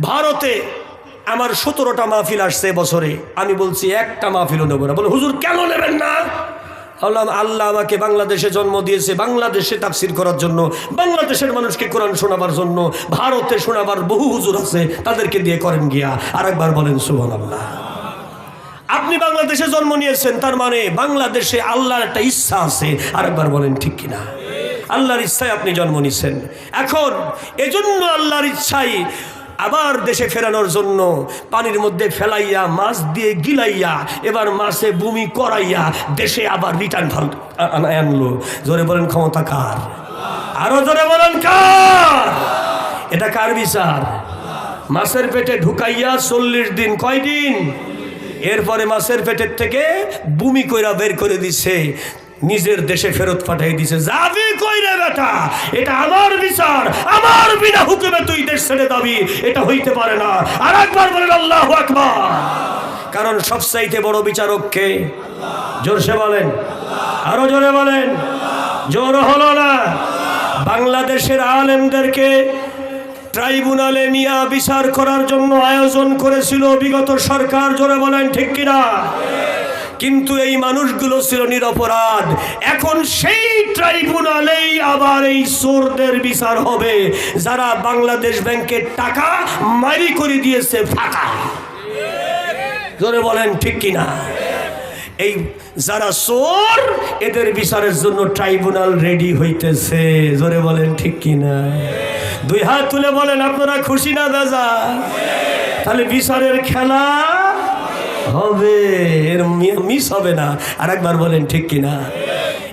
ভারতে আমার সতেরোটা মাহফিল আসছে বছরে। আমি বলছি, একটা মাহফিলও নেব না। বলে, হুজুর, কেন নেবেন না? বললাম, আল্লাহ আমাকে বাংলাদেশে জন্ম দিয়েছে। বাংলাদেশে তাফসির করার জন্য, বাংলাদেশের মানুষকে কোরআন শোনাবার জন্য, ভারতে শোনাবার বহু হুজুর আছে, তাদেরকে দিয়ে করেন গিয়া। আর একবার বলেন সুবহান আল্লাহ আপনি বাংলাদেশে জন্ম নিয়েছেন, তার মানে বাংলাদেশে আল্লাহর একটা ইচ্ছা আছে। আর একবার বলেন, ঠিক কিনা? আল্লাহর ইচ্ছায় আপনি জন্ম নিছেন। এখন, এজন্য আল্লাহর ইচ্ছাই আবার দেশে ফেরানোর জন্য পানির মধ্যে ফেলাইয়া, মাছ দিয়ে গিলাইয়া, এবার মাছে বমি করাইয়া দেশে আবার রিটার্ন আনলো। জোরে বলেন ক্ষমতা কার? আরও জোরে বলেন কার? এটা কার বিচার? মাছের পেটে ঢুকাইয়া চল্লিশ দিন কয়দিন? এরপরে মাছের পেটের থেকে বুমি কইরা বের করে দিছে। নিজের দেশে ফেরত পাঠিয়ে দিছে। যাবি কইরে বেটা? এটা আমার বিচার, আমার বিনা হুকুমে তুই দেশ ছেড়ে দাবি এটা হইতে পারে না। আর একবার বলেন, আল্লাহ আকবার। কারণ সবচাইতে বড় বিচারক কে? জোরসে বলেন। আরও জোরে বলেন। জোর হলো না। বাংলাদেশের আলেমদেরকে ট্রাইব্যুনালে নিয়ে বিচার করার জন্য আয়োজন করেছিল বিগত সরকার। জোরে বলেন, ঠিক কিনা? কিন্তু এই মানুষগুলো ছিল নিরপরাধ। এখন সেই ট্রাইব্যুনালেই আবার এই চোরদের বিচার হবে। যারা বাংলাদেশ ব্যাংকের টাকা মারি করে দিয়েছে ফাঁকা। জোরে বলেন, ঠিক কিনা? এই যারা চোর, এদের বিচারের জন্য ট্রাইব্যুনাল রেডি হইতেছে। জোরে বলেন, ঠিক কিনা? দুই হাত তুলে বলেন, আপনারা খুশি না বেজা তাহলে বিচারের খেলা হবে, এর মিস হবে না। আর একবার বলেন, ঠিক কিনা?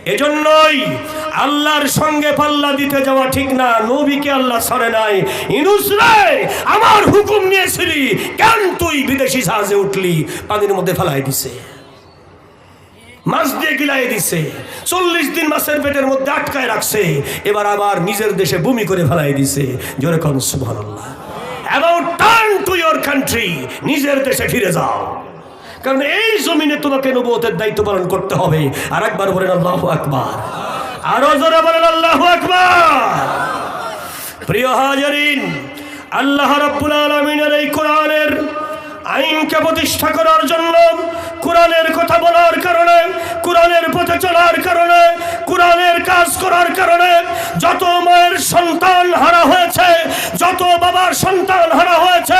এজন্যই আল্লাহর সঙ্গে পাল্লা দিতে যাওয়া ঠিক না। নবীকে আল্লাহ সরে নাই। ইনুস আমার হুকুম নিয়েছিলি। কেন তুই বিদেশি জাহাজে উঠলি? পানির মধ্যে ফেলাই দিছে। মাছ দিয়ে গিলাই দিছে। চল্লিশ দিন মাছের পেটের মধ্যে আটকায় রাখছে। এবার আবার নিজের দেশে বমি করে ফেলাই দিছে। জোরে কন, সুবহানাল্লাহ। About turn to your country নিজের দেশে ফিরে যাও। কারণ এই জমিনে তোমাকে নবুয়তের দায়িত্ব পালন করতে হবে। আর একবার বলেন, আল্লাহু আকবার। আরও জোরে বলেন, আল্লাহু আকবার। প্রিয় হাজারিন, আল্লাহ রাব্বুল আলামিনের এই কোরআনের আইনকে প্রতিষ্ঠা করার জন্য কোরআনের কথা বলার কারণে, কোরআনের পথে চলার কারণে, কোরআনের কাজ করার কারণে যত মায়ের সন্তান হারা হয়েছে, যত বাবার সন্তান হারা হয়েছে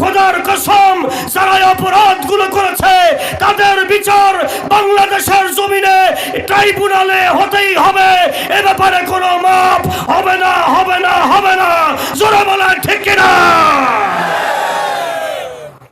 খোদার কসম যারা অপরাধগুলো করেছে, তাদের বিচার বাংলাদেশের জমিনে ট্রাইব্যুনালে হতেই হবে। এ ব্যাপারে কোনো মাপ হবে না হবে না হবে না। জোরে বলা ঠিক কিনা?